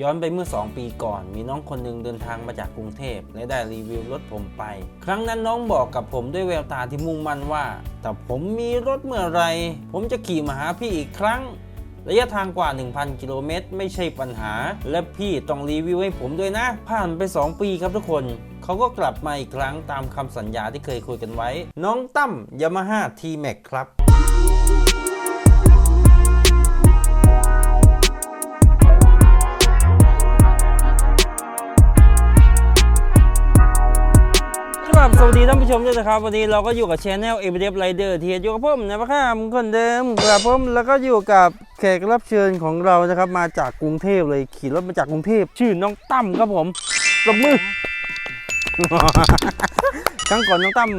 ย้อนไปเมื่อ 2 ปีก่อน มีน้องคนหนึ่งเดินทางมาจากกรุงเทพและได้รีวิวรถผมไป ครั้งนั้นน้องบอกกับผมด้วยแววตาที่มุ่งมั่นว่าถ้าผมมีรถเมื่อไร ผมจะขี่มาหาพี่อีกครั้ง ระยะทางกว่า 1,000 กิโลเมตร ไม่ใช่ปัญหา และพี่ต้องรีวิวให้ผมด้วยนะ ผ่านไป 2 ปีครับทุกคนเขาก็กลับมาอีกครั้งตามคำสัญญาที่เคยคุยกันไว้ น้องตั้มยามาฮ่าทีแม็กครับ ดีท่านผู้ชมด้วยนะครับ วันนี้เราก็อยู่กับช anel e v e r y d a y Rider ที่อยู่กับผมนะครับคนเดิมครับผมแล้วก็อยู่กับแขกรับเชิญของเรานะครับ มาจากกรุงเทพเลยขี่รถมาจากกรุงเทพชื่อน้องตั้มครับผมปรบมือ ครั้งก่อนน้องตั้ม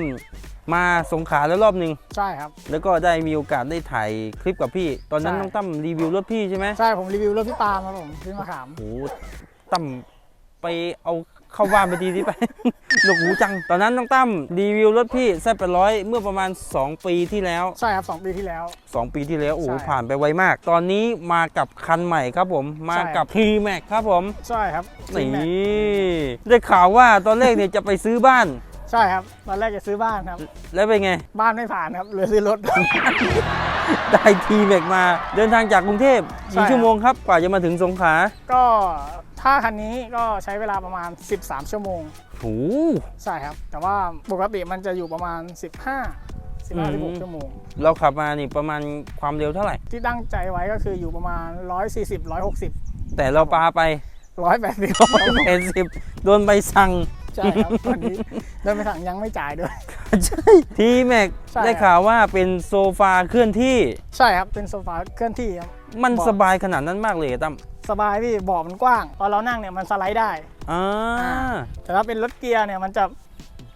มาสงขลาแล้วรอบหนึ่งใช่ครับ แล้วก็ได้มีโอกาสได้ถ่ายคลิปกับพี่ ตอนนั้นใช่ น้องตั้มรีวิวรถพี่ใช่ไหมใช่ผมรีวิวรถพี่ปาล์มครับผมพี่มะขามโอ้โหตั้มไปเอา เข้าบ้านไปดีที่ไปหนวกหูจัง ตอนนั้นน้องตั้มรีวิวรถพี่แซ่บไปร้อยเมื่อประมาณ 2 ปีที่แล้ว ใช่ครับสองปีที่แล้ว 2 ปีที่แล้วโอ้โหใช่ผ่านไปไวมาก ตอนนี้มากับคันใหม่ครับผม มากับ t m a x ครับผมใช่ครับนี่ ได้ข่าวว่าตอนแรกเนี่ยจะไปซื้อบ้าน ใช่ครับ ตอนแรกจะซื้อบ้านครับ แล้วเป็นไง บ้านไม่ผ่านครับเลยซื้อรถ ได้ t m a x มา เดินทางจากกรุงเทพใช่ กี่ชั่วโมงครับกว่าจะมาถึงสงขลาก็ ถ้าคันนี้ก็ใช้เวลาประมาณ 13 ชั่วโมงโอ้โหใช่ครับ แต่ว่าปกติมันจะอยู่ประมาณ 15อืม15 16ชั่วโมง เราขับมานี่ประมาณความเร็วเท่าไหร่ ที่ตั้งใจไว้ก็คืออยู่ประมาณ 140 160 แต่เราปาไป180เอ็นสิบโดนใบสั่ง ใช่ครับตอนนี้เดินไปสั่งยังไม่จ่ายด้วย ใช่ ทีแม็กใช่ ได้ข่าวว่าเป็นโซฟาเคลื่อนที่ ใช่ครับ เป็นโซฟาเคลื่อนที่ครับ มันบอก สบายขนาดนั้นมากเลยอะตั้มสบายพี่เบาะมันกว้างพอเรานั่งเนี่ยมันสไลด์ได้อ่า แต่ถ้าเป็นรถเกียร์เนี่ยมันจะ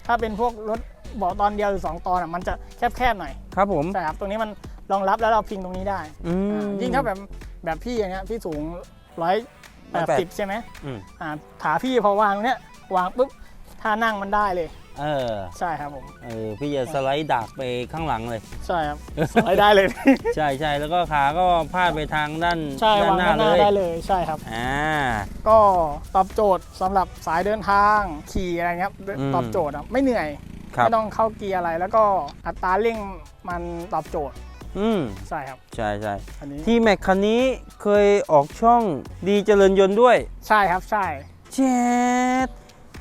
ถ้าเป็นพวกรถเบาะตอนเดียวหรือสองตอนอะมันจะแคบๆหน่อยครับผมใช่ครับตรงนี้มันรองรับแล้วเราพิงตรงนี้ได้อืมอ่ายิ่งถ้าแบบแบบพี่อย่างเงี้ยพี่สูงร้อยแปดสิบ180 ใช่ไหมอืมอ่าขาพี่พอวางตรงเนี้ยวางปุ๊บท่านั่งมันได้เลย เออใช่ครับผมเออพี่จะสไลด์ดักไปข้างหลังเลย ใช่ครับสไลด์ได้เลย ใช่ใช่แล้วก็ขาก็พาดไปทางด้านใช่ด้านวางหน้าข้างหเลน้าย ได้เลยใช่ครับ อ่า ก็ตอบโจทย์สำหรับสายเดินทางขี่อะไรเงี้ยอืม ตอบโจทย์อะไม่เหนื่อยครับ ไม่ต้องเข้าเกียร์อะไร แล้วก็อัตราเร่งมันตอบโจทย์อืมใช่ครับ ใช่ใช่อันนี้ทีแม็กคันนี้เคยออกช่องดีเจริญยนต์ด้วย ใช่ครับใช่เช็ด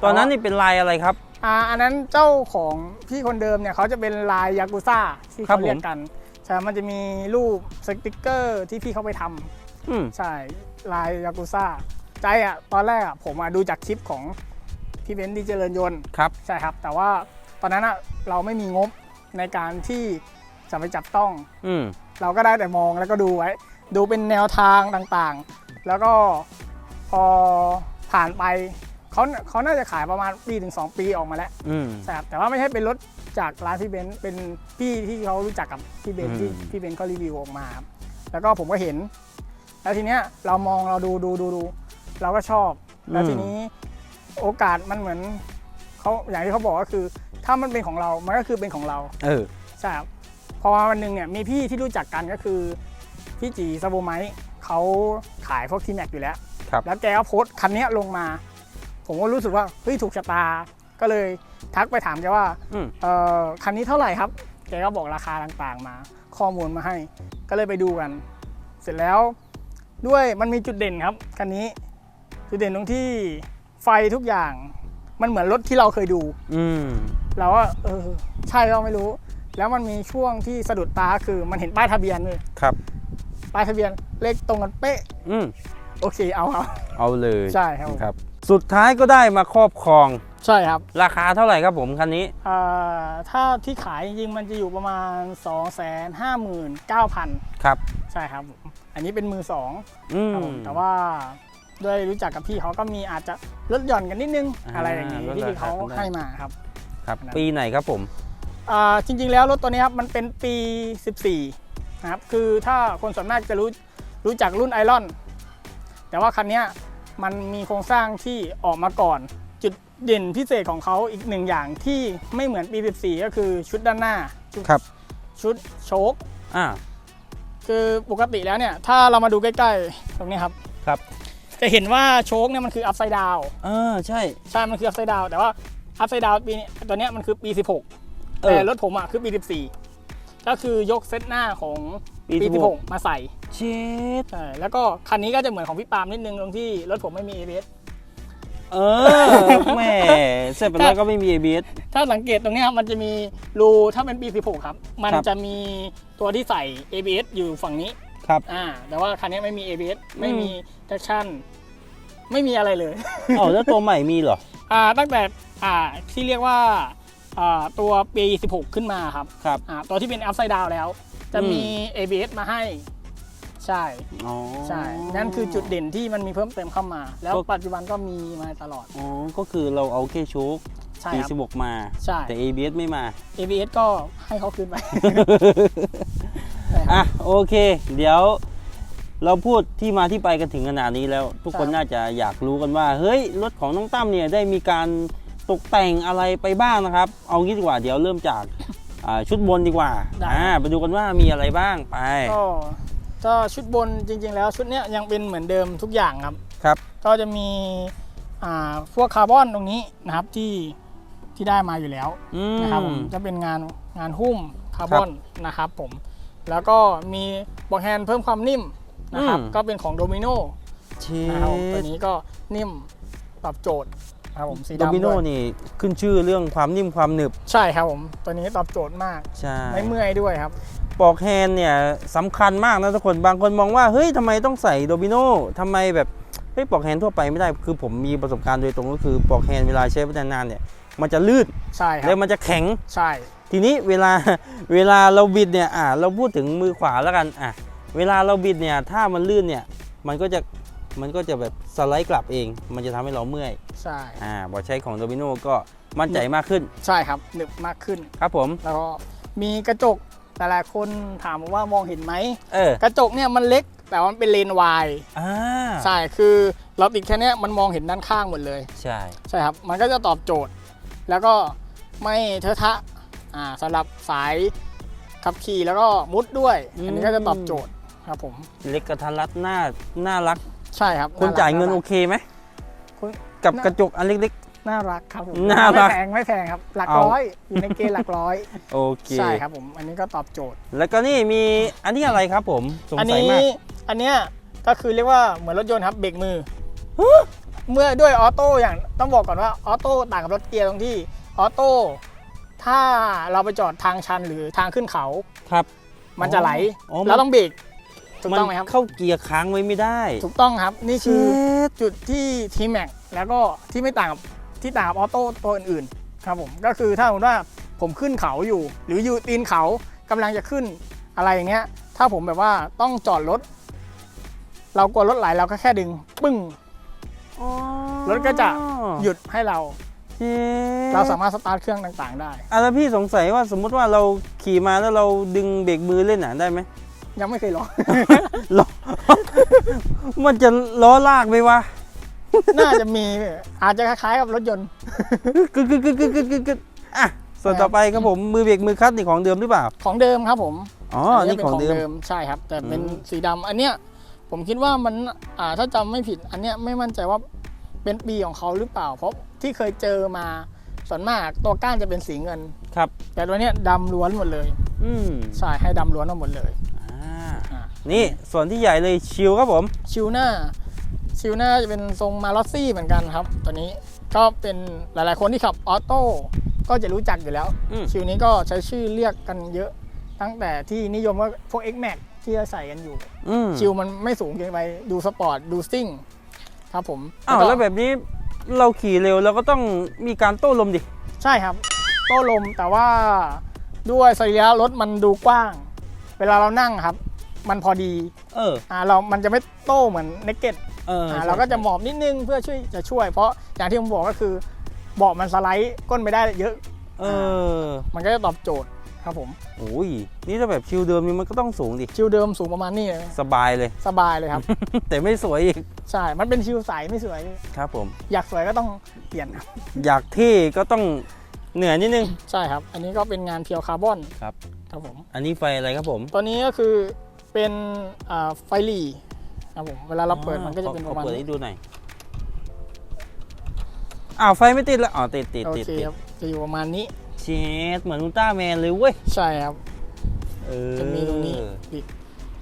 ตอนนั้นนี่เป็นลายอะไรครับ อ่าอันนั้นเจ้าของพี่คนเดิมเนี่ยเขาจะเป็นลายยากุซ่าที่ครับเขาเรียผกมกันใช่มันจะมีรูปสติกเกอร์ที่พี่เขาไปทำอืมใช่ลายยากุซ่าใจอะตอนแรกอะผมอะดูจากคลิปของพี่เบนซ์ดีเจริญยนต์ครับ ใช่ครับ แต่ว่าตอนนั้นอะเราไม่มีงบในการที่จะไปจับต้อง อืมเราก็ได้แต่มองแล้วก็ดูไว้ ดูเป็นแนวทางต่างๆ แล้วก็พอผ่านไป เขาเขาน่าจะขายประมาณปีถึงสองปีออกมาแล้วอืม ใช่ครับแต่ว่าไม่ใช่เป็นรถจากร้านพี่เบนซ์เป็นพี่ที่เขารู้จักกับพี่เบนซ์ที่อืม พี่เบนซ์เขารีวิวออกมาครับแล้วก็ผมก็เห็น แล้วทีเนี้ยเรามองเราดูดูดูดู เราก็ชอบ แล้วทีนี้โอกาสมันเหมือนเขาอย่างที่เขาบอกก็คือ ถ้ามันเป็นของเรา มันก็คือเป็นของเรา เออ ใช่ครับพอวันหนึ่งเนี่ยมีพี่ที่รู้จักกันก็คือ พี่จีซาโบไมท์เขาขายพวกทีแม็กอยู่แล้ว ครับ แล้วแกก็โพสต์คันเนี้ยลงมา ผมก็รู้สึกว่าเฮ้ยถูกชะตา ก็เลยทักไปถามแกว่าอืม เอ่อคันนี้เท่าไหร่ครับ แกก็บอกราคาต่างๆมา ข้อมูลมาให้ ก็เลยไปดูกัน เสร็จแล้วด้วยมันมีจุดเด่นครับคันนี้ จุดเด่นตรงที่ไฟทุกอย่าง มันเหมือนรถที่เราเคยดู อืม เราว่าเออใช่เราไม่รู้ แล้วมันมีช่วงที่สะดุดตาคือมันเห็นป้ายทะเบียนเลยครับ ป้ายทะเบียนเลขตรงกันเป๊ะอืม โอเคเอาครับ เอาเลยใช่ครับครับ สุดท้ายก็ได้มาครอบครอง ใช่ครับ ราคาเท่าไหร่ครับผมคันนี้เอ่อถ้าที่ขายจริงๆมันจะอยู่ประมาณ 2 5 9 0 0 0 ครับ ใช่ครับผมอันนี้เป็นมือสองอืม ครับผมแต่ว่าด้วยรู้จักกับพี่เขาก็มีอาจจะลดหย่อนกันนิดนึงอ่าอะไรอย่างนี้ลดที่ราพี่คาเขากันได้ ให้มาครับ ครับอันนั้นปีไหนครับผม อ่าจริงๆแล้วรถตัวนี้ครับมันเป็นปี 14 นะครับ คือถ้าคนส่วนมากจะรู้รู้จักรุ่นไอรอน แต่ว่าคันเนี้ย มันมีโครงสร้างที่ออกมาก่อน จุดเด่นพิเศษของเขาอีกหนึ่งอย่างที่ไม่เหมือนปี 14 ก็คือชุดด้านหน้าชุดครับ ชุดโชคอ่า คือปกติแล้วเนี่ย ถ้าเรามาดูใกล้ๆ ตรงนี้ครับ ครับ จะเห็นว่าโชคเนี่ยมันคืออัพไซด์ดาวเออ ใช่ ใช่มันคืออัพไซด์ดาวแต่ว่าอัพไซด์ดาวปีนี้ตัวเนี้ยมันคือปี 16เออแต่รถผมอะคือปี 14 ก็คือยกเซตหน้าของปีปี16 16มาใส่เช็ดใช่แล้วก็คันนี้ก็จะเหมือนของพี่ปาล์มนิดนึงตรงที่รถผมไม่มี ABS เออแหม่เสร็จไปแล้วก็ไม่มี ABS ถ้าสังเกตตรงเนี้ยมันจะมีรูถ้าเป็นปี16ครับ มันครับจะมีตัวที่ใส่ ABS อยู่ฝั่งนี้ครับอ่าแต่ว่าคันนี้ไม่มี ABS ไม่มี traction ไม่มีอะไรเลย เอ้าแล้วตัวใหม่มีเหรออ่าตั้งแต่อ่าที่เรียกว่าอ่า ตัวปี 16 ขึ้นมาครับครับอ่าตัวที่เป็น upside down แล้ว จะมี ABS มาให้ ใช่อ๋อใช่นั่นคือจุดเด่นที่มันมีเพิ่มเติมเข้ามา แล้วก็ปัจจุบันก็มีมาตลอดอ๋อก็คือเราเอาแค่โชคใช่ปีครับ16มาใช่แต่ ABS ไม่มา ABS ก็ให้เขาคืนไปใช่ครับอะโอเค เดี๋ยวเราพูดที่มาที่ไปกันถึงขนาดนี้แล้ว ทุกคนครับน่าจะอยากรู้กันว่า เฮ้ย รถของน้องตั้มเนี่ยได้มีการ ตกแต่งอะไรไปบ้างนะครับ เอางี้ดีกว่าเดี๋ยวเริ่มจากอ่าชุดบนดีกว่าได้อ่าไปดูกันว่ามีอะไรบ้างไปก็ก็ชุดบนจริง ๆ แล้วชุดเนี้ยยังเป็นเหมือนเดิมทุกอย่างครับครับ ก็จะมีอ่าพวกคาร์บอนตรงนี้นะครับที่ที่ได้มาอยู่แล้วอืมนะครับผมจะเป็นงานงานหุ้มคาร์บอนนะครับผมแล้วก็มีบอกแฮนด์เพิ่มความนิ่มนะครับอืมก็เป็นของโดมิโนเชนะครับผมตัวดนี้ก็นิ่มตอบโจทย์นะ ครับผมสีโดดำมิโนด้วยนี่ขึ้นชื่อเรื่องความนิ่มความหนึบ ใช่ครับผมตัวนี้ตอบโจทย์มากใช่ ไม่เมื่อยด้วยครับ ปลอกแฮนด์เนี่ยสำคัญมากนะทุกคนบางคนมองว่าเฮ้ยทำไมต้องใส่โดมิโนทำไมแบบเฮ้ยปลอกแฮนด์ทั่วไปไม่ได้คือผมมีประสบการณ์โดยตรงก็คือปลอกแฮนด์เวลาใช้ไปนานๆเนี่ยมันจะลื่นใช่ครัแล้บวมันจะแข็ง ใช่ ทีนี้เวลา เวลาเราบิดเนี่ยอ่าเราพูดถึงมือขวาแล้วกันอะเวลาเราบิดเนี่ยถ้ามันลื่นเนี่ยมันก็จะ มันก็จะแบบสไลด์กลับเอง มันจะทำให้เราเมื่อย ใช่อ่าพอใช้ของโดมิโนก็มั่นใจมากขึ้น ใช่ครับหนึบมากขึ้น ครับผม แล้วก็มีกระจกแต่หลายคนถามว่ามองเห็นไหมเออกระจกเนี่ยมันเล็กแต่ว่ามันเป็นเลนส์วายอ่าใช่คือเราติดแค่เนี้ยมันมองเห็นด้านข้างหมดเลย ใช่ใช่ครับ มันก็จะตอบโจทย์ แล้วก็ไม่เทอะทะอ่าสำหรับสายขับขี่แล้วก็มุดด้วย อันนี้ก็จะตอบโจทย์ครับผม เล็กกระทันรัดหน้าน่ารัก ใช่ครับคุณรักจ่ายเงินรัโอกเคไหมคุณกับน่ากระจกอันเล็ก น่ารักครับผมน่ารักไม่แพงไม่แพงครับ หลักเอา ร้อยอยู่ในเกณฑ์หลักร้อย ๆ โอเค ใช่ครับผม อันนี้ก็ตอบโจทย์ แล้วก็นี่มีอันนี้อะไรครับผมสงอันสัยนี้มาก อันเนี้ยก็คือเรียกว่าเหมือนรถยนต์ครับเบรกมือ เมื่อด้วยออโต้อย่างต้องบอกก่อนว่าออโต้ต่างกับรถเกียร์ตรงที่ออโต้ถ้าเราไปจอดทางชันหรือทางขึ้นเขา ครับ มันจะไหลอ๋อมันแล้วต้องเบรก ถูกมันต้องไหมครับ เข้าเกียร์ค้างไว้ไม่ได้ ถูกต้องครับ นี่คือดจุดที่ทีแม็กแล้วก็ที่ไม่ต่างกับที่ต่างกับออโต้ตัวอื่นๆครับผมก็คือถ้าสมมติว่าผมขึ้นเขาอยู่ หรืออยู่ตีนเขากำลังจะขึ้นอะไรอย่างเงี้ย ถ้าผมแบบว่าต้องจอดรถ เรากลัวรถไหลเราก็แค่ดึง ปึ้งรถก็จะหยุดให้เราเช็ดเราสามารถสตาร์ทเครื่องต่างๆ ได้อะแล้วพี่สงสัยว่าสมมุติว่าเราขี่มาแล้วเราดึงเบรกมือเล่นอะได้ไหม ยังไม่เคยลองล้อ มันจะล้อลากไหมวะน่าจะมี อาจจะคล้ายๆกับรถยนต์กึกกึกกึกกึกกึกกึกกึกอะส่วนต่อไปครับผมมือเบรกมือคลัตช์นี่ของเดิมหรือเปล่า ของเดิมครับผมอ๋ออันี่เป็ของเดิมใช่ครับ แต่เป็นอืมสีดำอันเนี้ยผมคิดว่ามันอ่าถ้าจำไม่ผิด อันเนี้ยไม่มั่นใจว่าเป็นปีของเขาหรือเปล่า เพราะที่เคยเจอมาส่วนมากตัวก้านจะเป็นสีเงินครับ แต่ตัวเนี้ยดำล้วนหมดเลย อืมใช่ให้ดำล้วนมาหมดเลย อ่าอ่านี่ส่วนที่ใหญ่เลยชิลครับผมชิวหน้า ชิวหน้าจะเป็นทรงมาลอสซี่เหมือนกันครับ ตัวนี้ก็เป็นหลายๆคนที่ขับออโต้ก็จะรู้จักอยู่แล้ว อืมชิวนี้ก็ใช้ชื่อเรียกกันเยอะ ตั้งแต่ที่นิยมว่าพวก X Max ที่จะใส่กันอยู่ อืมชิวมันไม่สูงเกินไปดูสปอร์ตดูซิ่งครับผมอ้าวก็แล้วแบบนี้เราขี่เร็วเราก็ต้องมีการโต้ลมดิ ใช่ครับ โต้ลมแต่ว่าด้วยสรีระรถมันดูกว้าง เวลาเรานั่งครับ มันพอดีเอออ่าเรามันจะไม่โต้เหมือนเนกเก็ตเอออ่าใช่เราก็จะหมอบนิดนึงเพื่อช่วยจะช่วย เพราะอย่างที่ผมบอกก็คือเบาะมันสไลด์ก้นไปได้เยอะ เออมันก็จะตอบโจทย์ครับผม โอ้ยนี่ถ้าแบบชิลเดิมนี่มันก็ต้องสูงดิ ชิวเดิมสูงประมาณนี้เลยสบายเลย สบายเลยครับ แต่ไม่สวยอีก ใช่ มันเป็นชิวใสไม่สวย ครับผม อยากสวยก็ต้องเปลี่ยนครับอยากเท่ก็ต้องเหนื่อยนิดนึง ใช่ครับ อันนี้ก็เป็นงานเพียวคาร์บอนครับ ครับผม อันนี้ไฟอะไรครับผม ตัวนี้ก็คือ เป็นอ่าไฟหลีครับผมเวลาเราเปิดมันก็จะเป็นขปอระมาณเปิดนี้ให้ดูหน่อยอ้าวไฟไม่ติดแล้วอ๋อติดติดโอติดเคติดครับจะอยู่ประมาณนี้เชดเหมือนอุลตร้าแมนเลยเว้ยใช่ครับเออจะมีตรงนี้อีก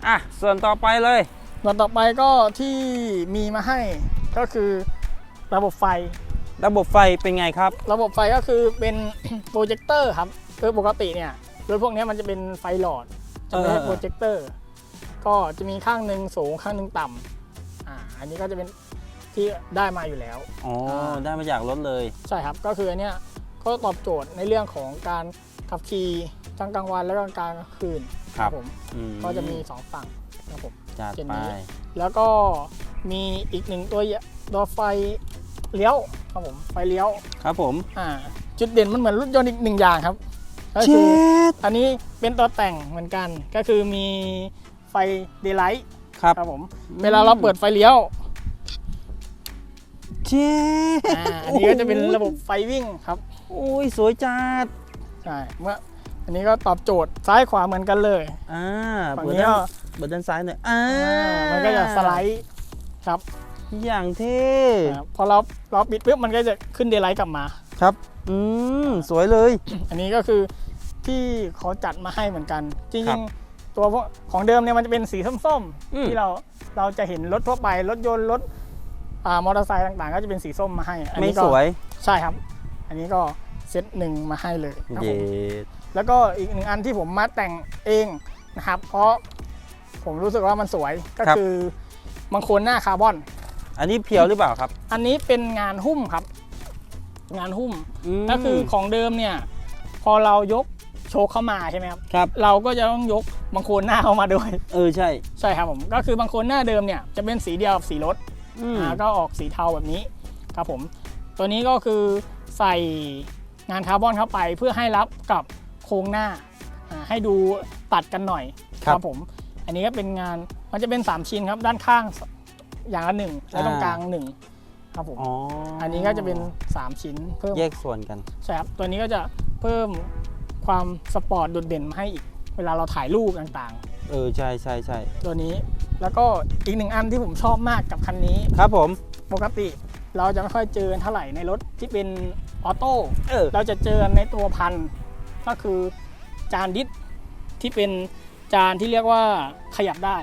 อะส่วนต่อไปเลยส่วนต่อไปก็ที่มีมาให้ก็คือระบบไฟ ระบบไฟเป็นไงครับ ระบบไฟก็คือเป็นโปรเจคเตอร์ครับคือปกติเนี่ยรถพวกเนี้ยมันจะเป็นไฟหลอดจะไม่ใช่เออโปรเจคเตอร์ ก็จะมีข้างหนึ่งสูงข้างหนึ่งต่ำอ่าอันนี้ก็จะเป็นที่ได้มาอยู่แล้วอ๋อได้มาจากรถเลยใช่ครับก็คืออันเนี้ยก็ตอบโจทย์ในเรื่องของการขับขี่ทั้งกลางวันและก็กลางคืนครับผมอืก็จะมีสองฝั่งครับผมจัดเจนไปนี้แล้วก็มีอีกหนึ่งตัวอย่ตัวไฟเลี้ยวครับผมไฟเลี้ยวครับผมอ่าจุดเด่นมันเหมือนรถยนต์อีกหนึ่งอย่างครับก็เชคือดอันนี้เป็นตัวแต่งเหมือนกันก็คือมี ไฟเดย์ไลท์ครับครับผม เวลาเราเปิดไฟเลี้ยวเชดอ่าอันนี้ก็จะเป็นระบบไฟวิ่งครับ โอ้ยสวยจัดใช่ เมื่อ อันนี้ก็ตอบโจทย์ซ้ายขวาเหมือนกันเลย อ่าฝั่งเปิดนี้ด้าก็ นเปิดด้านซ้ายหน่อยอ่าอ่ามันก็จะสไลด์ครับอย่างเท่อ่าพอเราเราปิดปุ๊บมันก็จะขึ้นเดย์ไลท์กลับมา ครับ อืม สวยเลย อันนี้ก็คือที่เขาจัดมาให้เหมือนกันจครัริบงๆ ตัวพวกของเดิมเนี่ยมันจะเป็นสีส้มอืมๆ ที่เราเราจะเห็นรถทั่วไปรถยนต์รถอ่ามอเตอร์ไซค์ต่างๆ ก็จะเป็นสีส้มมาให้ อันไม่นี้ก็สวยใช่ครับ อันนี้ก็เซตหนึ่งมาให้เลยครับผเย็มดแล้วก็อีกหนึ่งอันที่ผมมาแต่งเองนะครับ เพราะผมรู้สึกว่ามันสวยก็คือมังโคนหน้าคาร์บอน อันนี้เพียวหรือเปล่าครับ อันนี้เป็นงานหุ้มครับ งานหุ้มมก็คือของเดิมเนี่ย พอเรายกโชว์เข้ามาใช่ไหมครับ ครับ เราก็จะต้องยกบางโคนหน้าเข้ามาด้วย เออใช่ ใช่ครับผม ก็คือบางโคนหน้าเดิมเนี่ยจะเป็นสีเดียวกับสีรถอืมอ่าก็ออกสีเทาแบบนี้ครับผม ตัวนี้ก็คือใส่งานคาร์บอนเข้าไปเพื่อให้รับกับโครงหน้าอ่าให้ดูตัดกันหน่อยผม อันนี้ก็เป็นงานมันจะเป็น 3 ชิ้นครับด้านข้างอย่างละหนึ่งและตรงกลางหนึ่งครับผมอ๋ออัอันนี้ก็จะเป็น 3 ชิ้นเพิ่ม แยกส่วนกัน ใช่ครับ ตัวนี้ก็จะเพิ่ม ความสปอร์ตโดดเด่นมาให้อีก เวลาเราถ่ายรูปต่างเออใช่ใช่ใช่ๆ ตัวนี้ แล้วก็อีกหนึ่งอันที่ผมชอบมากกับคันนี้ ครับผม ปกติเราจะไม่ค่อยเจอเท่าไหร่ในรถที่เป็นออโต้ เออ เราจะเจอในตัวพันก็คือจานดิสที่เป็นจานที่เรียกว่าขยับได้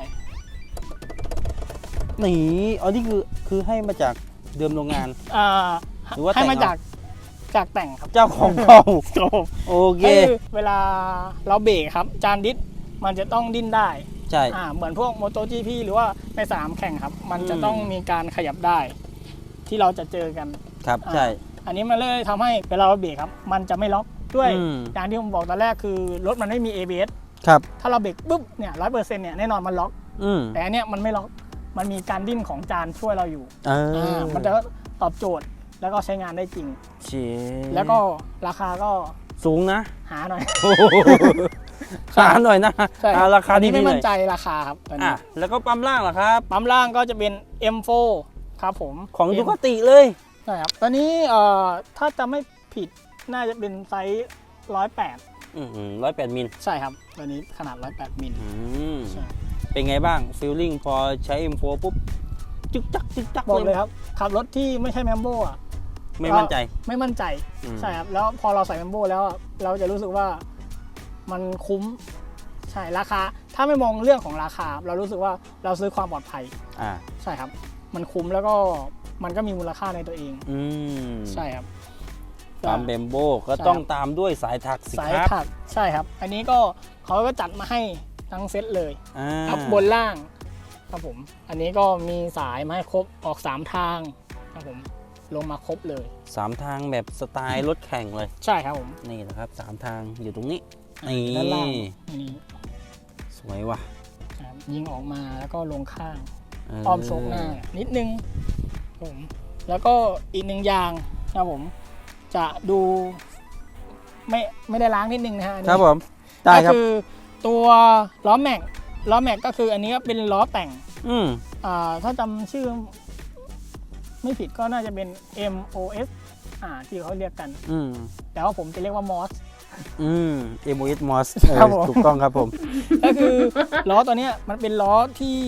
นี่อ๋อนี่คือคือให้มาจากเดิมโรงงาน อ่าหรือว่าให้มาแต่งเอา จาก จากแต่งครับเจ้าของเก่าครับผมโอเคคือเวลาเราเบรกครับ จานดิสมันจะต้องดิ้นได้ใช่ อ่าเหมือนพวก MotoGP หรือว่าในสนามแข่งครับ มันจะอืมต้องมีการขยับได้ ที่เราจะเจอกัน ครับอ่าใช่ อันนี้มันเลยทำให้เวลาเราเบรกครับ มันจะไม่ล็อกด้วยอืม อย่างที่ผมบอกตอนแรกคือรถมันไม่มี ABS ครับ ถ้าเราเบรกปุ๊บเนี่ยร้อยเปอร์เซ็นต์เนี่ยแน่นอนมันล็อก อืมแต่อันเนี้ยมันไม่ล็อกมันมีการดิ้นของจานช่วยเราอยู่เอออ่ามันจะตอบโจทย์ แล้วก็ใช้งานได้จริงเชี่ยแล้วก็ราคาก็สูงนะหาหน่อย โอ้โหหาหน่อยนะใช่เอาราคาอันดีนี้ไม่ๆหน่มั่อนยใจราคาครับตอนอะนี้แล้วก็ปั๊มล่างเหรอครับ ปั๊มล่างก็จะเป็น M4 ครับผมของ M ดูกติเลย ใช่ครับตอนนี้เอ่อถ้าจะไม่ผิดน่าจะเป็นไซส์108 อืมร้อยแปดมิลใช่ครับตัวนี้ขนาด 108มิล อืมใช่ เป็นไงบ้างฟีลลิ่งพอใช้ M4 ปุ๊บ จึกจักจึกจักบอกเลยครับขับรถที่ไม่ใช่แมมโบอะ ไม่มั่นใจ ไม่มั่นใจอืม ใช่ครับแล้วพอเราใส่แมมโบแล้วอะเราจะรู้สึกว่ามันคุ้มใช่ราคา ถ้าไม่มองเรื่องของราคา เรารู้สึกว่าเราซื้อความปลอดภัย อ่า ใช่ครับ มันคุ้มแล้วก็มันก็มีมูลค่าในตัวเอง อืมใช่ครับ ตามเบมโบก็ใช่ต้องตามด้วยสายถักสิสายครับถักใช่ครับ อันนี้ก็เขาก็จัดมาให้ทั้งเซตเลยอ่าครับบนล่างครับผม อันนี้ก็มีสายมาให้ครบออก 3 ทางครับผม ลงมาครบเลยสามทางแบบสไตล์รถแข่งเลย ใช่ครับผม นี่นะครับสามทางอยู่ตรงนี้อ่านี่ด้านล่างนี่สวยว่ะครับยิงออกมาแล้วก็ลงข้างเอ้อมโชกหน้า นิดนึงครับผมแล้วก็อีกหนึ่งอย่างครับผม จะดู ไม่ไม่ได้ล้างนิดนึงนะฮะอันนี้ครับผมได้ครับก็คือตัวล้อแม็กล้อแม็กก็คืออันนี้ก็เป็นล้อแต่ง อืมอ่าถ้าจำชื่อ ไม่ผิดก็น่าจะเป็น MOS อ่าที่เขาเรียกกัน อืมแต่ว่าผมจะเรียกว่า MOS อืม m o s m o s ครับผม ถูกต้องครับผม ก็คือล้อตัวเนี้ยมันเป็นล้อที่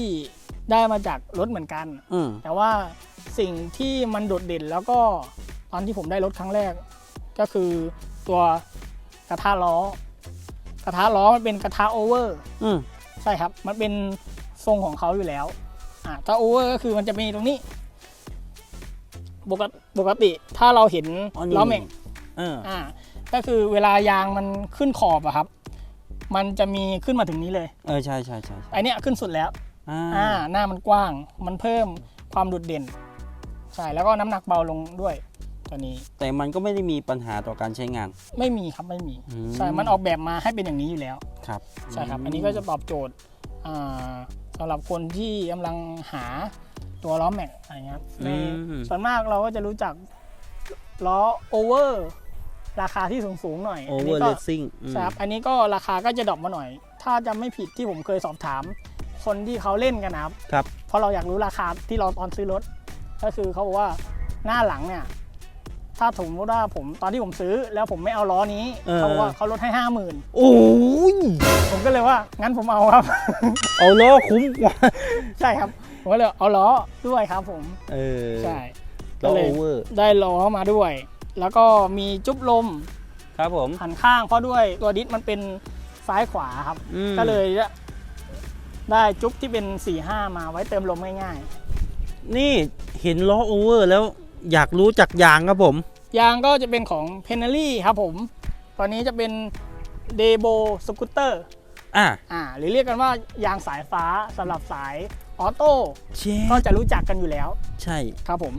ได้มาจากรถเหมือนกัน อืมแต่ว่าสิ่งที่มันโดดเด่นแล้วก็ตอนที่ผมได้รถครั้งแรก ก็คือตัวกระทะล้อ กระทะล้อมันเป็นกระทะโอเวอร์ อืมใช่ครับ มันเป็นทรงของเขาอยู่แล้ว อ่าถ้าโอเวอร์ก็คือมันจะมีตรงนี้ ปกติปกติถ้าเราเห็นอ๋อนี่ล้อแม็กเอออ่าก็คือเวลายางมันขึ้นขอบอะครับ มันจะมีขึ้นมาถึงนี้เลยเออใช่ใช่ใช่ใช่ไอเนี้ยขึ้นสุดแล้วอ่าอ่าหน้ามันกว้างมันเพิ่มความโดดเด่นใช่แล้วก็น้ำหนักเบาลงด้วยตัวนี้ แต่มันก็ไม่ได้มีปัญหาต่อการใช้งาน ไม่มีครับไม่มีอืมใช่มันออกแบบมาให้เป็นอย่างนี้อยู่แล้วครับใช่ครับ อันนี้ก็จะตอบโจทย์อ่าสำหรับคนที่กำลังหา ตัวล้อแม็กอะไรเงี้ยครับในอืม ส่วนมากเราก็จะรู้จักล้อโอเวอร์ราคาที่สูงๆหน่อยโออันเวอนี้ร์ก็เลสซิ่งใช่ครับอันนี้ก็ราคาก็จะดรอปมาหน่อย ถ้าจะไม่ผิดที่ผมเคยสอบถาม คนที่เขาเล่นกันนะครับ ครับ เพราะเราอยากรู้ราคาที่เราตอนซื้อรถ ก็คือเขาบอกว่าหน้าหลังเนี่ย ถ้าสมมติว่าผมตอนที่ผมซื้อ แล้วผมไม่เอาล้อนี้เออ เขาบอกว่าเขาลดให้ห้าหมื่นโอ้ยผมก็เลยว่างั้นผมเอาครับ เอาล้อคุ้มกว่า ใช่ครับ ผมก็เลยเอาล้อด้วยครับผม เออใช่ล้อก็เลยโอเวอร์ได้ล้อมาด้วย แล้วก็มีจุ๊บลมครับผมหันข้างเพราะด้วยตัวดิสมันเป็นซ้ายขวาครับอืมก็เลยได้จุ๊บที่เป็น 4 5 มาไว้เติมลมง่ายนี่เห็นล้อโอเวอร์แล้วอยากรู้จักยางครับผมๆยางก็จะเป็นของ p e n a l y ครับผม ตอนนี้จะเป็น d e b o Scooter อะอ่าหรือเรียกกันว่ายางสายฟ้าสำหรับสาย ออโต้เชก็จะรู้จักกันอยู่แล้ว ใช่ครับผม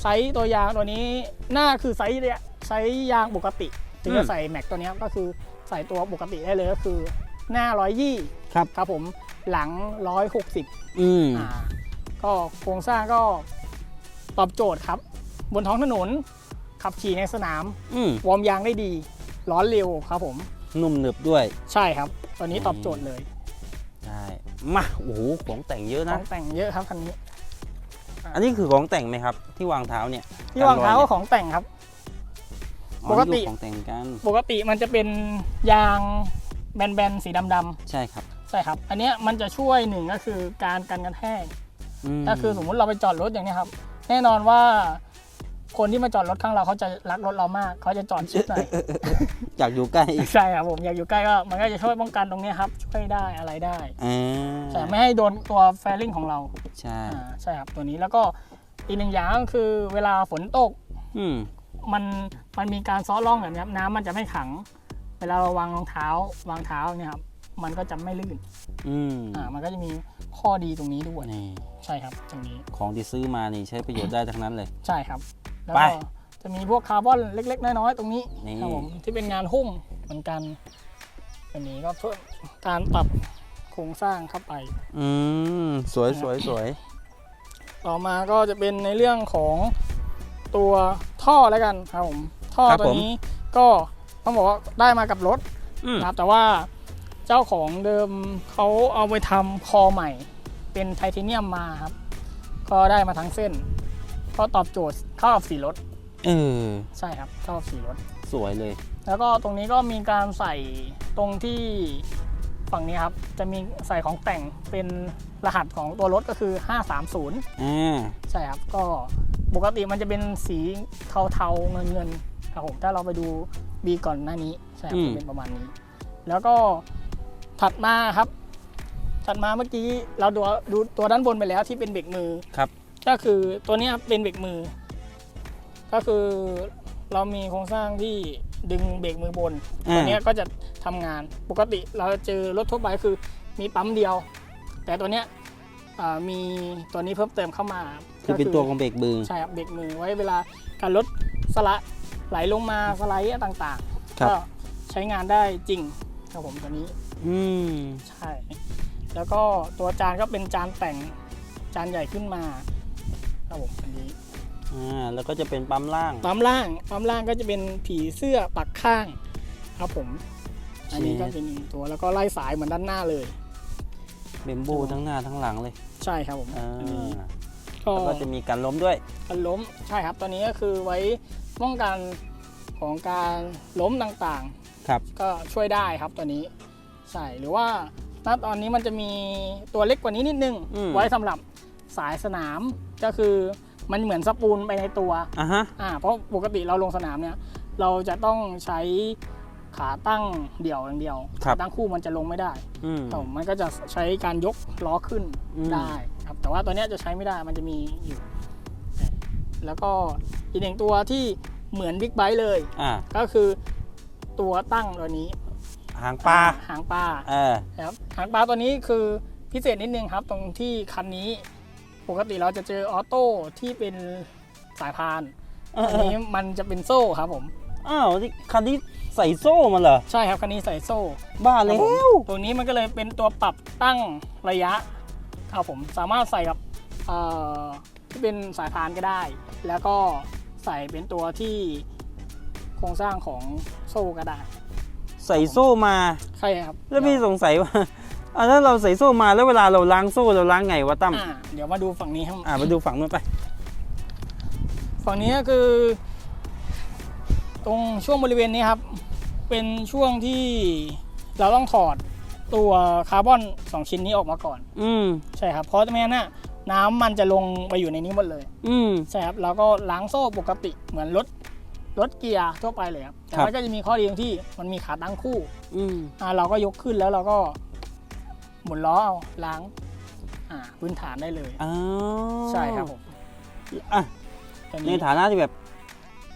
ไซส์ตัวยางตัวนี้หน้าคือไซส์เนี่ยไซส์ยางปกติถึงจะใส่แม็กตัวเนี้ยก็คือใส่ตัวปกติได้เลยก็คือหน้า120ครับครับผมหลัง160อืมอ่าก็โครงสร้างก็ตอบโจทย์ครับ บนท้องถนนขับขี่ในสนาม อืมวอร์มยางได้ดี ร้อนเร็วครับผม นุ่มหนึบด้วย ใช่ครับตัวนี้ตอบโจทย์เลย ใช่ มาโอ้โหของแต่งเยอะขนะ องแต่งเยอะครับคันนี้อันนี้คือของแต่งไหมครับ ที่วางเท้าเนี่ยที่วางเท้าก็ของแต่งครับอ๋อปกตินี่ของแต่งกันปกติมันจะเป็นยางแบนๆสีดำๆใช่ครับใช่ครับ อันเนี้ยมันจะช่วยหนึ่งก็คือการกันกระแทก มก็คือสมมุติเราไปจอดรถอย่างเนี้ยครับ แน่นอนว่า คนที่มาจอดรถข้างเราเขาจะรักรถเรามากเขาจะจอดชิดหน่อยอยากอยู่ใกล้ใช่ครับผมอยากอยู่ใกล้ก็มันก็จะช่วยป้องกันตรงเนี้ยครับ ช่วยได้อะไรได้อ่าแต่ไม่ให้โดนตัวแฟลิงของเราใช่อ่าใช่ครับตัวนี้แล้วก็อีกหนึ่งอย่างก็คือเวลาฝนตกอืมมันมันมีการซ้อร่องแบบนี้ครับน้ำมันจะไม่ขัง เวลาเราวางรองเท้าวางเท้าเนี่ยครับ มันก็จะไม่ลื่นอืมอ่ามันก็จะมีข้อดีตรงนี้ด้วยนี่ใช่ครับตรงนี้ของที่ซื้อมานี่ใช้ประโยชน์ได้ทั้งนั้นเลย ใช่ครับ แล้วไปก็จะมีพวกคาร์บอนเล็ก ๆ น้อยๆตรงนี้นี่ ครับผมที่เป็นงานหุ้มเหมือนกันอันนี้ก็เพิ่มการปรับโครงสร้างเข้าไป อืมสวยสวยสวยต่อมาก็จะเป็นในเรื่องของตัวท่อแล้วกันครับผมท่อครับตัวผมนี้ก็ต้องบอกว่าได้มากับรถอืม นะครับแต่ว่า เจ้าของเดิมเขาเอาไปทำคอใหม่ เป็นไทเทเนียมมาครับ ก็ได้มาทั้งเส้น ก็ตอบโจทย์เข้ากับสีรถเออใช่ครับเข้ากับสีรถ สวยเลย แล้วก็ตรงนี้ก็มีการใส่ตรงที่ฝั่งนี้ครับ จะมีใส่ของแต่งเป็นรหัสของตัวรถก็คือ 530 อ่า ใช่ครับ ก็ปกติมันจะเป็นสีเทาๆเงินเงินๆครับผมถ้าเราไปดูบีก่อนหน้านี้ ใช่ครับจะเป็นประมาณนี้ แล้วก็ ถัดมาครับ ถัดมาเมื่อกี้เราดูดูตัวด้านบนไปแล้วที่เป็นเบรกมือครับ ก็คือตัวเนี้ยเป็นเบรกมือ ก็คือเรามีโครงสร้างที่ดึงเบรกมือบนอ่าตัวเนี้ยก็จะทำงานปกติเราจะเจอรถทั่วไปคือมีปั๊มเดียว แต่ตัวเนี้ยอ่ามีตัวนี้เพิ่มเติมเข้ามา คือเป็นตัวของเบรกมือใช่ครับเบรกมือไว้เวลาการรถสละไหลลงมาสไลด์ต่างครัๆบก็ใช้งานได้จริงครับผมตัวนี้ อืมใช่ แล้วก็ตัวจานก็เป็นจานแต่งจานใหญ่ขึ้นมาครับผมอันนี้อ่าแล้วก็จะเป็นปั๊มล่างปั๊มล่างปั๊มล่างก็จะเป็นผีเสื้อปักข้าง ครับผม อันนี้ก็เป็นอีกตัวแล้วก็ไล่สายเหมือนด้านหน้าเลยเบมโบทั้งหน้าทั้งหลังเลย ใช่ครับผมอ่าอันนี้ ก็แล้วก็จะมีการล้มด้วย กันล้มใช่ครับตัวนี้ก็คือไว้ป้องกันของการล้มต่างครับ ๆ ก็ช่วยได้ครับตัวนี้ ใช่หรือว่าณตอนนี้มันจะมีตัวเล็กกว่านี้นิดนึงอืมไว้สำหรับสายสนามก็คือมันเหมือนสปูลไปในตัวอะฮะอ่าเพราะปกติเราลงสนามเนี่ย เราจะต้องใช้ขาตั้งเดี่ยวอย่างเดียวครับขาตั้งคู่มันจะลงไม่ได้อืมครับผมมันก็จะใช้การยกล้อขึ้นอืมได้ครับ แต่ว่าตัวเนี้ยจะใช้ไม่ได้มันจะมีอยู่ แล้วก็อีกหนึ่งตัวที่เหมือนบิ๊กไบค์เลยอ่าก็คือตัวตั้งตัวนี้ หางปลาหางปลาเออครับหางปลาตัวนี้คือพิเศษนิดนึงครับ ตรงที่คันนี้ปกติเราจะเจอออโต้ที่เป็นสายพานเอออันนี้มันจะเป็นโซ่ครับผมอ้าวนี่คันนี้ใส่โซ่มาเหรอใช่ครับคันนี้ใส่โซ่ บ้าแล้วตัวนี้มันก็เลยเป็นตัวปรับตั้งระยะครับผมสามารถใส่กับเอ่อที่เป็นสายพานก็ได้ แล้วก็ใส่เป็นตัวที่โครงสร้างของโซ่ก็ได้ ใส่โซ่มา ใช่ครับแล้วพี่สงสัยว่าอะถ้าเราใส่โซ่มาแล้วเวลาเราล้างโซ่เราล้างไงวะตั้มอ่าเดี๋ยวมาดูฝั่งนี้ครับอ่าไปดูฝั่งนู้นไป ฝั่งนี้ก็คือ ตรงช่วงบริเวณนี้ครับ เป็นช่วงที่เราต้องถอดตัวคาร์บอนสองชิ้นนี้ออกมาก่อน อืมใช่ครับ เพราะไม่งั้นน่ะน้ำมันจะลงไปอยู่ในนี้หมดเลย อืมใช่ครับ แล้วก็ล้างโซ่ปกติเหมือนรถ รถเกียร์ทั่วไปเลยครับแต่ครับมันก็จะมีข้อดีตรงที่มันมีขาตั้งคู่อืมอ่าเราก็ยกขึ้นแล้วเราก็หมุนล้อเอาล้างอ่าพื้นฐานได้เลย อ๋อใช่ครับผมอะตัวในนี้ฐานะที่แบบ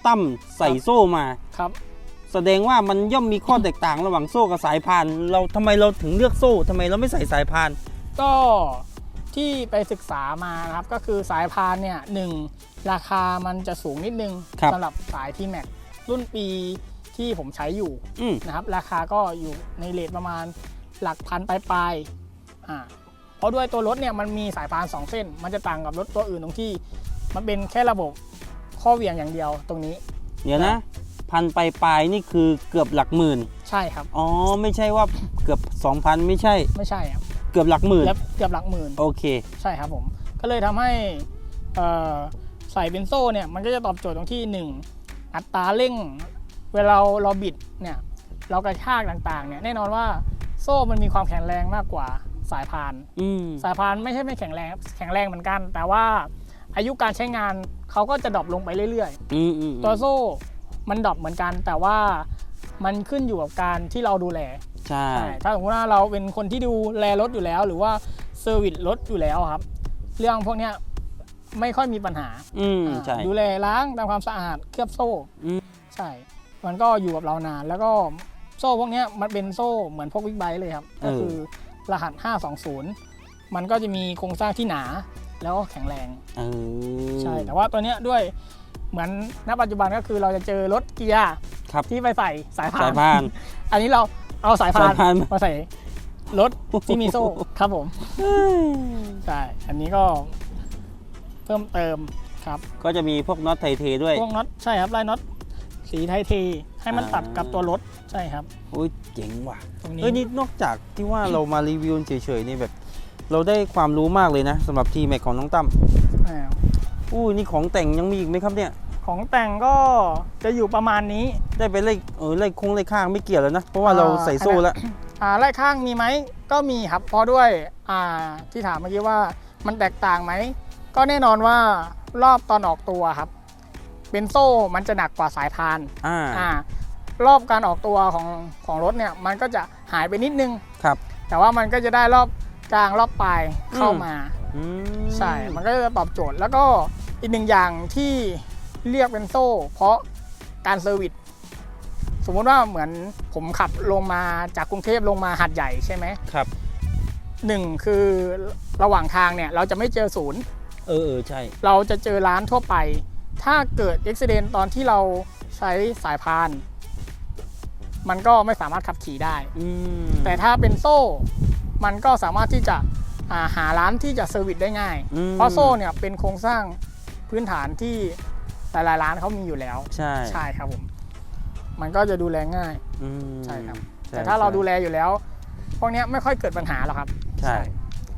ตั้มใส่โซ่มา ครับ แสดงว่ามันย่อมมีข้อแตกต่างระหว่างโซ่กับสายพาน เราทำไมเราถึงเลือกโซ่ทำไมเราไม่ใส่สายพาน ก็ ที่ไปศึกษามานะครับ ก็คือสายพานเนี่ยหนึ่งราคามันจะสูงนิดนึงครับสำหรับสายทีแม็กรุ่นปีที่ผมใช้อยู่อืมนะครับ ราคาก็อยู่ในเลทประมาณหลักพันปลายๆอ่าเพราะด้วยตัวรถเนี่ยมันมีสายพาน 2 เส้น มันจะต่างกับรถตัวอื่นตรงที่ มันเป็นแค่ระบบข้อเหวี่ยงอย่างเดียวตรงนี้ เดี๋ยวนะ พันไปปลายๆนี่คือเกือบหลักหมื่น ใช่ครับ อ๋อ ไม่ใช่ว่าเกือบ 2,000 ไม่ใช่ ไม่ใช่ครับ เกือบหลักหมื่น และเกือบหลักหมื่น โอเค ใช่ครับผม ก็เลยทำให้เอ่อใส่เป็นโซ่เนี่ย มันก็จะตอบโจทย์ตรงที่ 1 อัตราเร่ง เวลาเราเราบิดเนี่ย เรากระชากต่างๆเนี่ย แน่นอนว่าโซ่มันมีความแข็งแรงมากกว่าสายพาน อืม สายพานไม่ใช่ไม่แข็งแรงครับแข็งแรงเหมือนกัน แต่ว่าอายุการใช้งานเขาก็จะดรอปลงไปเรื่อยอืมอืมๆ ตัวโซ่มันดรอปเหมือนกัน แต่ว่ามันขึ้นอยู่กับการที่เราดูแล ใช่ใช่ ถ้าสมมติว่าเราเป็นคนที่ดูแลรถอยู่แล้ว หรือว่าเซอร์วิสรถอยู่แล้วครับ เรื่องพวกเนี้ยไม่ค่อยมีปัญหา อืมอ่าใช่ ดูแลล้างทำความสะอาดเคลือบโซ่อืมใช่ มันก็อยู่กับเรานาน แล้วก็โซ่พวกเนี้ยมันเป็นโซ่เหมือนพวกบิ๊กไบค์เลยครับ ก็คือรหัส 520 มันก็จะมีโครงสร้างที่หนา แล้วก็แข็งแรงเออใช่ แต่ว่าตัวเนี้ยด้วยเหมือนณปัจจุบันก็คือเราจะเจอรถเกียร์ครับที่ไปใส่สายพาสานยพานอันนี้เรา เอาสายพาสานยพาน มาใส่รถที่มีโซ่ครับผมใช่อันนี้ก็เพิ่มเติมครับ ก็จะมีพวกน็อตไทเทด้วย พวกน็อตใช่ครับลายน็อตสีไทยเทให้มันอ่าตัดกับตัวรถใช่ครับ โอ้ยเจ๋งว่ะตรงนี้ เอ้ยนี่นอกจากที่ว่าเรามารีวิวเฉยๆนี่แบบ เราได้ความรู้มากเลยนะสำหรับทีแม็กของน้องตั้มอ่าอู้ยนี่ของแต่งยังมีอีกไหมครับเนี่ย ของแต่งก็จะอยู่ประมาณนี้ ได้ไปเลขเออเลขคงเลขข้างไม่เกี่ยวแล้วนะ เพราะว่าเราอ่าใส่โซ่แล้วอ่าไล่ข้างมีไหมก็มีครับเพราะด้วยอ่าที่ถามเมื่อกี้ว่ามันแตกต่างไหม ก็แน่นอนว่ารอบตอนออกตัวครับ เป็นโซ่มันจะหนักกว่าสายพานอ่าอ่ารอบการออกตัวของของรถเนี่ยมันก็จะหายไปนิดนึงครับ แต่ว่ามันก็จะได้รอบกลางรอบปลายเข้าอืมมาอืมใช่ มันก็จะตอบโจทย์แล้วก็อีกหนึ่งอย่างที่ เรียกเป็นโซ่ เพราะการเซอร์วิสสมมติว่าเหมือนผมขับลงมาจากกรุงเทพลงมาหัดใหญ่ใช่ไหมครับหนึ่งคือระหว่างทางเนี่ยเราจะไม่เจอศูนย์ เออเออใช่ เราจะเจอร้านทั่วไป ถ้าเกิดอุบิเหตุตอนที่เราใช้สายพาน มันก็ไม่สามารถขับขี่ได้ อืมแต่ถ้าเป็นโซ่ มันก็สามารถที่จะอ่าหาร้านที่จะเซอร์วิสได้ง่าย อืมเพราะโซ่เนี่ยเป็นโครงสร้างพื้นฐานที่ หลายๆร้านเขามีอยู่แล้ว ใช่ใช่ครับผม มันก็จะดูแลง่าย อืมใช่ครับใช่แต่ถ้าเราใช่ดูแลอยู่แล้ว พวกเนี้ยไม่ค่อยเกิดปัญหาหรอกครับใช่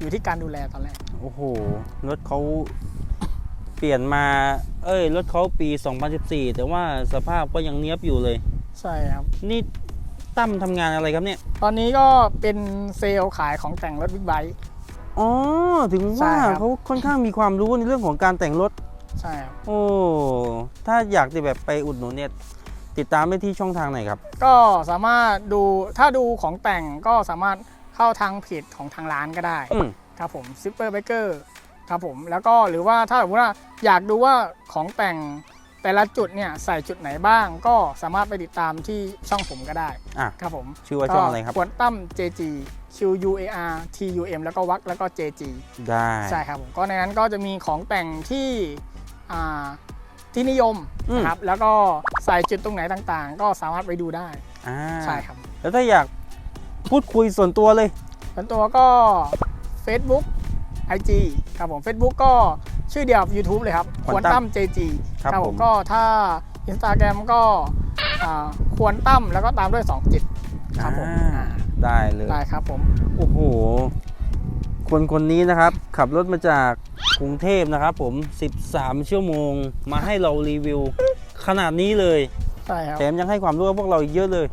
อยู่ที่การดูแลตอนแรก โอ้โหรถเขาเปลี่ยนมา เอ้ยรถเขาปี 2014 แต่ว่าสภาพก็ยังเนี้ยบอยู่เลย ใช่ครับ นี่ตั้มทำงานอะไรครับเนี่ย ตอนนี้ก็เป็นเซลล์ขายของแต่งรถบิ๊กไบค์ อ๋อ ถึงใช่ว่าครับ เขาค่อนข้างมีความรู้ในเรื่องของการแต่งรถ ใช่ครับ โอ้ ถ้าอยากจะแบบไปอุดหนุนเนี่ย ติดตามได้ที่ช่องทางไหนครับ ก็สามารถดูถ้าดูของแต่งก็สามารถเข้าทางเพจของทางร้านก็ได้อืม ครับผมซิปเปอร์เบเกอร์ครับผมแล้วก็หรือว่าถ้าสมมติว่าอยากดูว่าของแต่งแต่ละจุดเนี่ยใส่จุดไหนบ้าง ก็สามารถไปติดตามที่ช่องผมก็ได้อะ ครับผมชื่อว่าช่องอะไรครับควอนตั้ม JG Q U A R T U M แล้วก็วักแล้วก็ JG ได้ ใช่ครับผมก็ในนั้นก็จะมีของแต่งที่อ่า ที่นิยมอืมนะครับแล้วก็ใส่จุดตรงไหนต่างๆ ก็สามารถไปดูได้อ่าใช่ครับ แล้วถ้าอยากพูดคุยส่วนตัวเลย ส่วนตัวก็ Facebook IG ครับผม Facebook ก็ชื่อเดียวกับ YouTube เลยครับควรตั้ม JG ครับผผมมก็ถ้า Instagram ก็อ่าควรตั้มแล้วก็ตามด้วย 2 จิตครับผมอ่าอ่าได้เลยได้ครับผม โอ้โห คนคนนี้นะครับ ขับรถมาจากกรุงเทพนะครับผม 13 ชั่วโมง มาให้เรารีวิว ขนาดนี้เลยใช่ครับแถมยังให้ความรู้กับพวกเราอีกเยอะเลย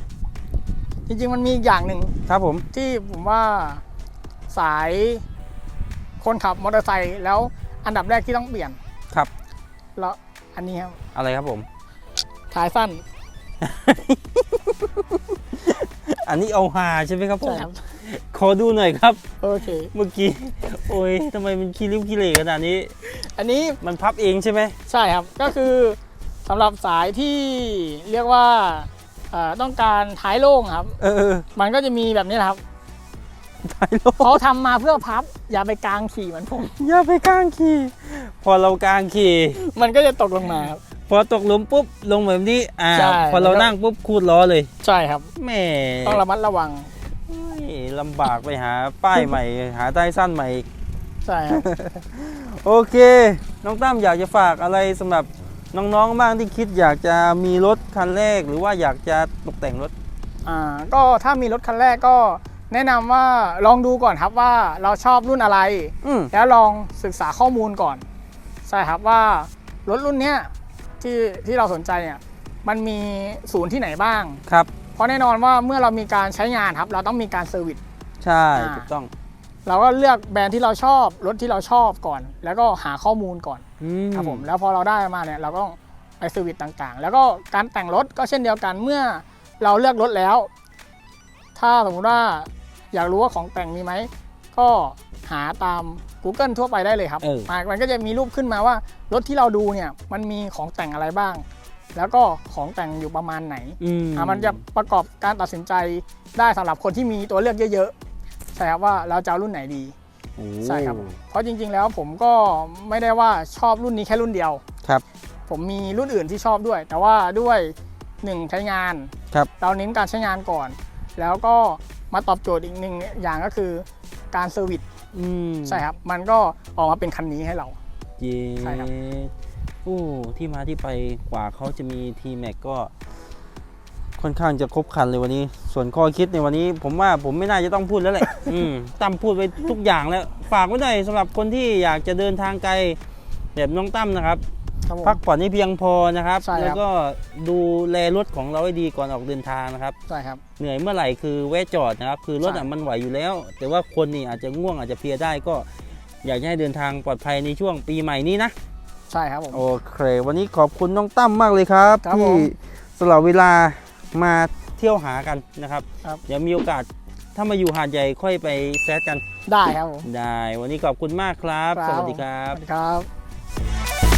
จริงๆมันมีอีกอย่างหนึ่งครับผม ที่ผมว่าสายคนขับมอเตอร์ไซค์แล้วอันดับแรกที่ต้องเปลี่ยนครับ แล้วอันนี้ครับอะไรครับผมท้ายสั้น อันนี้เอาฮาใช่ไหมครับผม ใช่ครับ ขอดูหน่อยครับ โอเค เมื่อกี้ โอ้ยทำไมมันขี้ริ้วขี้เหร่ขนาดนี้ อันนี้มันพับเองใช่ไหมใช่ครับ ก็คือสำหรับสายที่เรียกว่าเอ่อต้องการท้ายโล่งครับ เออเออมันก็จะมีแบบนี้แหละครับถ่ายลงเขาทำมาเพื่อพับ อย่าไปกลางขี่เหมือนผม อย่าไปกลางขี่ พอเรากลางขี่มันก็จะตกลงมาครับ พอตกหลุมปุ๊บลงแบบนี้อ่าใช่ พอเราแล้วก็นั่งปุ๊บคูดล้อเลย ใช่ครับ แหม่ต้องระมัดระวังเฮ้ย ลำบากไปหาป้ายใหม่ หาใต้สั้นใหม่อีกใช่ครับ โอเค น้องตั้มอยากจะฝากอะไรสำหรับน้องๆบ้างที่คิดอยากจะมีรถคันแรก หรือว่าอยากจะตกแต่งรถ อ่าก็ถ้ามีรถคันแรกก็แนะนำว่าลองดูก่อนครับว่าเราชอบรุ่นอะไร อืมแล้วลองศึกษาข้อมูลก่อน ใช่ครับว่ารถรุ่นเนี้ยที่ที่เราสนใจเนี่ยมันมีศูนย์ที่ไหนบ้าง ครับเพ ราะแน่นอนว่าเมื่อเรามีการใช้งานครับ เราต้องมีการเซอร์วิส ใช่อ่า ถูกต้องเราก็เลือกแบรนด์ที่เราชอบ รถที่เราชอบก่อน แล้วก็หาข้อมูลก่อนอืครับผมแล้วพอเราได้มาเนี่ยเราก็ต้องไปเซอร์วิสต่างๆ แล้วก็การแต่งรถก็เช่นเดียวกันเมื่อเราเลือกรถแล้ว ถ้าสมมติว่าอยากรู้ว่าของแต่งมีไหม ก็หาตาม Google ทั่วไปได้เลยครับเออมันมันก็จะมีรูปขึ้นมาว่า รถที่เราดูเนี่ยมันมีของแต่งอะไรบ้าง แล้วก็ของแต่งอยู่ประมาณไหนอืม อะมันจะประกอบการตัดสินใจได้สำหรับคนที่มีตัวเลือกเยอะๆใช่ครับว่าเราจะเอารุ่นไหนดี โอ้ใช่ครับ เพราะจริงๆแล้วผมก็ไม่ได้ว่าชอบรุ่นนี้แค่รุ่นเดียว ครับ ผมมีรุ่นอื่นที่ชอบด้วย แต่ว่าด้วยหนึ่งใช้งานครับ เราเน้นการใช้งานก่อน แล้วก็มาตอบโจทย์อีกหนึ่งอย่างก็คือการเซอร์วิสอืมใช่ครับ มันก็ออกมาเป็นคันนี้ให้เรา เย้ใช่ครับ โอ้ที่มาที่ไปกว่าเขาจะมีทีแม็กก็ค่อนข้างจะครบครันเลยวันนี้ ส่วนข้อคิดในวันนี้ ผมว่าผมไม่น่าจะต้องพูดแล้วแหละ อืมตั้มพูดไปทุกอย่างแล้ว ฝากไว้หน่อยสำหรับคนที่อยากจะเดินทางไกลแบบน้องตั้มนะครับ ครับผม พักผ่อนให้เพียงพอนะครับ ใช่ครับ แล้วก็ดูแลรถของเราให้ดีก่อนออกเดินทางนะครับ ใช่ครับ เหนื่อยเมื่อไหร่คือแวะจอดนะครับ คือรถอะใช่ มันไหวอยู่แล้ว แต่ว่าคนนี่อาจจะง่วงอาจจะเพลียได้ก็ อยากจะให้เดินทางปลอดภัยในช่วงปีใหม่นี้นะ ใช่ครับผม โอเค วันนี้ขอบคุณน้องตั้มมากเลยครับ ครับที่ผมสละเวลามาเที่ยวหากันนะครับครับ เดี๋ยวมีโอกาสถ้ามาอยู่หาดใหญ่ค่อยไปแซดกัน ได้ครับผมได้ วันนี้ขอบคุณมากครับครับสวัสดีครับ สวัสดีครับ